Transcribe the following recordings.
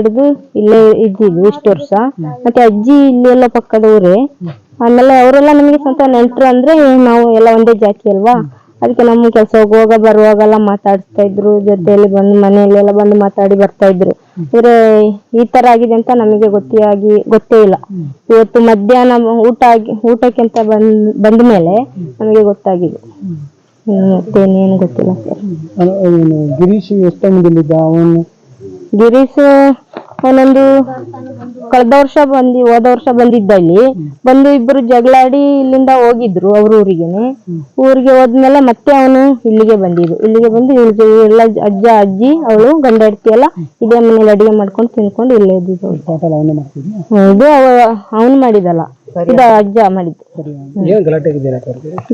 ಹಿಡಿದು ಇಲ್ಲೇ ಇದ್ದಿದ್ವಿ ಇಷ್ಟು ವರ್ಷ. ಮತ್ತೆ ಅಜ್ಜಿ ಎಲ್ಲ ಪಕ್ಕದ ಊರೇ ಆಮೇಲೆ ಅವರೆಲ್ಲ ನಮಗೆ ಸ್ವಂತ ನೆಂಟ್ರು ಅಂದ್ರೆ ನಾವು ಎಲ್ಲ ಒಂದೇ ಜಾತಿ ಅಲ್ವಾ? ಅದಕ್ಕೆ ನಮ್ಮ ಕೆಲಸ ಹೋಗುವಾಗ ಬರುವಾಗೆಲ್ಲ ಮಾತಾಡಿಸ್ತಾ ಇದ್ರು, ಜೊತೆಯಲ್ಲಿ ಬಂದು ಮನೆಯಲ್ಲೆಲ್ಲ ಬಂದು ಮಾತಾಡಿ ಬರ್ತಾ ಇದ್ರು. ಅಂದ್ರೆ ಈ ತರ ಆಗಿದೆ ಅಂತ ನಮಗೆ ಗೊತ್ತೇ ಆಗಿ, ಗೊತ್ತೇ ಇಲ್ಲ. ಇವತ್ತು ಮಧ್ಯಾಹ್ನ ಊಟ ಆಗಿ ಅಂತ ಬಂದ್, ಬಂದ ಮೇಲೆ ನಮಗೆ ಗೊತ್ತಾಗಿದೆ. ಮತ್ತೇನೇನು ಗೊತ್ತಿಲ್ಲ. ಸರ್ ಗಿರೀಶ್ ಎಷ್ಟು ಅವನು ಗಿರೀಶ್ ಅವನೊಂದು ಕಳೆದ ವರ್ಷ ಬಂದಿ ಹೋದ ವರ್ಷ ಬಂದಿದ್ದ ಇಲ್ಲಿ ಬಂದು ಇಬ್ರು ಜಗಳಾಡಿ ಇಲ್ಲಿಂದ ಹೋಗಿದ್ರು ಅವ್ರ ಊರಿಗೆನೆ. ಊರಿಗೆ ಹೋದ್ಮೇಲೆ ಮತ್ತೆ ಅವನು ಇಲ್ಲಿಗೆ ಬಂದಿದ್ದು. ಇಲ್ಲಿಗೆ ಬಂದು ಎಲ್ಲ ಅಜ್ಜ ಅಜ್ಜಿ ಅವಳು ಗಂಡ ಹೆಡ್ತಿ ಎಲ್ಲ ಇದೇ ಮನೇಲಿ ಅಡಿಗೆ ಮಾಡ್ಕೊಂಡು ತಿನ್ಕೊಂಡು ಇಲ್ಲೇ ಇದ್ದಿದ್ದು. ಇದು ಅವನು ಮಾಡಿದಲ್ಲ ಇದು ಅಜ್ಜ ಮಾಡಿದ್ದು.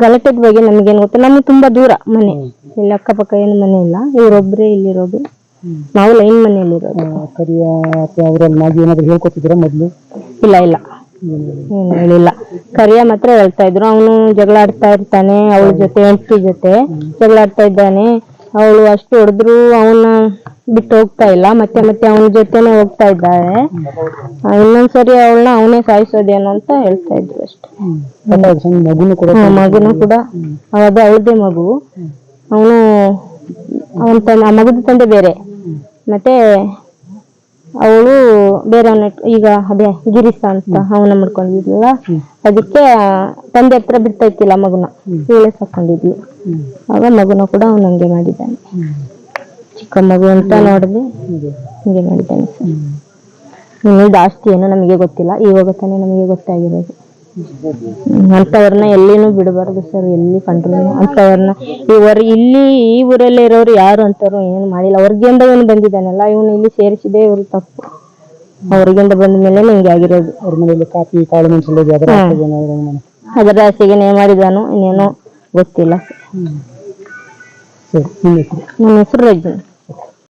ಗಲಾಟೆ ಬಗ್ಗೆ ನಮ್ಗೇನ್ ಗೊತ್ತ? ನಮ್ಗೆ ತುಂಬಾ ದೂರ ಮನೆ. ಇಲ್ಲಿ ಅಕ್ಕಪಕ್ಕ ಏನು ಮನೆ ಇಲ್ಲ. ಇವ್ರೊಬ್ರೇ ಇಲ್ಲಿರೋದು ನಾವು ಲೈನ್ ಮನೆಯಲ್ಲಿರೋದು ಕರಿಯ ಅಥವಾ ಅವರಲ್ಲಿ ಏನಾದ್ರು ಹೇಳ್ಕೊತಿದ್ದೀರಾ ಮೊದಲು? ಇಲ್ಲ ಇಲ್ಲ. ಏನು ಹೇಳಿಲ್ಲ. ಕರಿಯ ಮಾತ್ರ ಹೇಳ್ತಾ ಇದ್ರು. ಅವನು ಜಗಳ ಆಡ್ತಾ ಇರ್ತಾನೆ ಅವಳ ಜೊತೆ ಹೆಂಡತಿ ಜೊತೆ ಜಗಳ ಆಡ್ತಾ ಇದ್ದಾನೆ. ಅವಳು ಅಷ್ಟು ಹೊಡೆದ್ರು ಅವನ ಬಿಟ್ಟು ಹೋಗ್ತಾ ಇಲ್ಲ. ಮತ್ತೆ ಮತ್ತೆ ಅವನ ಜೊತೆನೆ ಹೋಗ್ತಾ ಇದ್ದಾಳೆ. ಇನ್ನೊಂದ್ಸರಿ ಅವಳನ್ನ ಅವನೇ ಸಾಯಿಸೋದೇನೋ ಅಂತ ಹೇಳ್ತಾ ಇದ್ರು ಅಷ್ಟೇ. ಮಗುನು ಕೂಡ ಮಗುನು ಕೂಡ. ಅದು ಅವಳದೇ ಮಗು. ಅವನು ಅವನ ತಂದೆ ಆ ಮಗದ ತಂದೆ ಬೇರೆ. ಮತ್ತೆ ಅವಳು ಬೇರೆ ಈಗ ಅದೇ ಗಿರೀಶ ಅಂತ ಅವನ ಮಾಡ್ಕೊಂಡಿದ್ಲ ಅದಕ್ಕೆ ತಂದೆ ಹತ್ರ ಬಿಡ್ತಾ ಇತ್ತಿಲ್ಲ ಮಗುನ. ಹೇಳಿ ಸಾಕೊಂಡಿದ್ಲು. ಆಗ ಮಗುನ ಕೂಡ ಅವನು ಹಂಗೆ ಮಾಡಿದ್ದಾನೆ. ಚಿಕ್ಕ ಮಗು ಅಂತ ನೋಡಿದ್ರೆ ಹಿಂಗೆ. ಮಾಡಿದ್ದಾನೆ ಸರ್. ಇನ್ನು ಜಾಸ್ತಿ ಏನೋ ನಮಗೆ ಗೊತ್ತಿಲ್ಲ. ಇವಾಗ ತಾನೇ ನಮಗೆ ಗೊತ್ತಾಗಿರೋದು. ಅಂಥವ್ರನ್ನ ಎಲ್ಲಿನೂ ಬಿಡಬಾರ್ದು ಸರ್ ಎಲ್ಲಿ ಕಂಟ್ರೋಲ್ ಅಂಥವ್ರನ್ನ ಇವರು ಇಲ್ಲಿ ಈ ಊರಲ್ಲಿ ಇರೋರು ಯಾರು ಅಂತವ್ರು ಏನು ಮಾಡಿಲ್ಲ. ಅವ್ರಿಗಿಂದ ಇವನು ಬಂದಿದ್ದಾನಲ್ಲ ಇವನು ಇಲ್ಲಿ ಸೇರಿಸಿದೆ ಇವ್ರು ತಪ್ಪು. ಹೊರಗಿಂದ ಬಂದ ಮೇಲೆ ಹಿಂಗೆ ಆಗಿರೋದು. ಅವ್ರ ಮನೆಯಲ್ಲಿ ಕಾಫಿ ಕಾಳು ಮೆಣಸಲ್ಲಿ ಅದರ ಅದರ ಆಸೆಗೆ ಏನ್ ಮಾಡಿದಾನೋ ಇನ್ನೇನೋ ಗೊತ್ತಿಲ್ಲ. ಸರ್ ನಿಮ್ಮ ಹೆಸರು ರಜನಿ.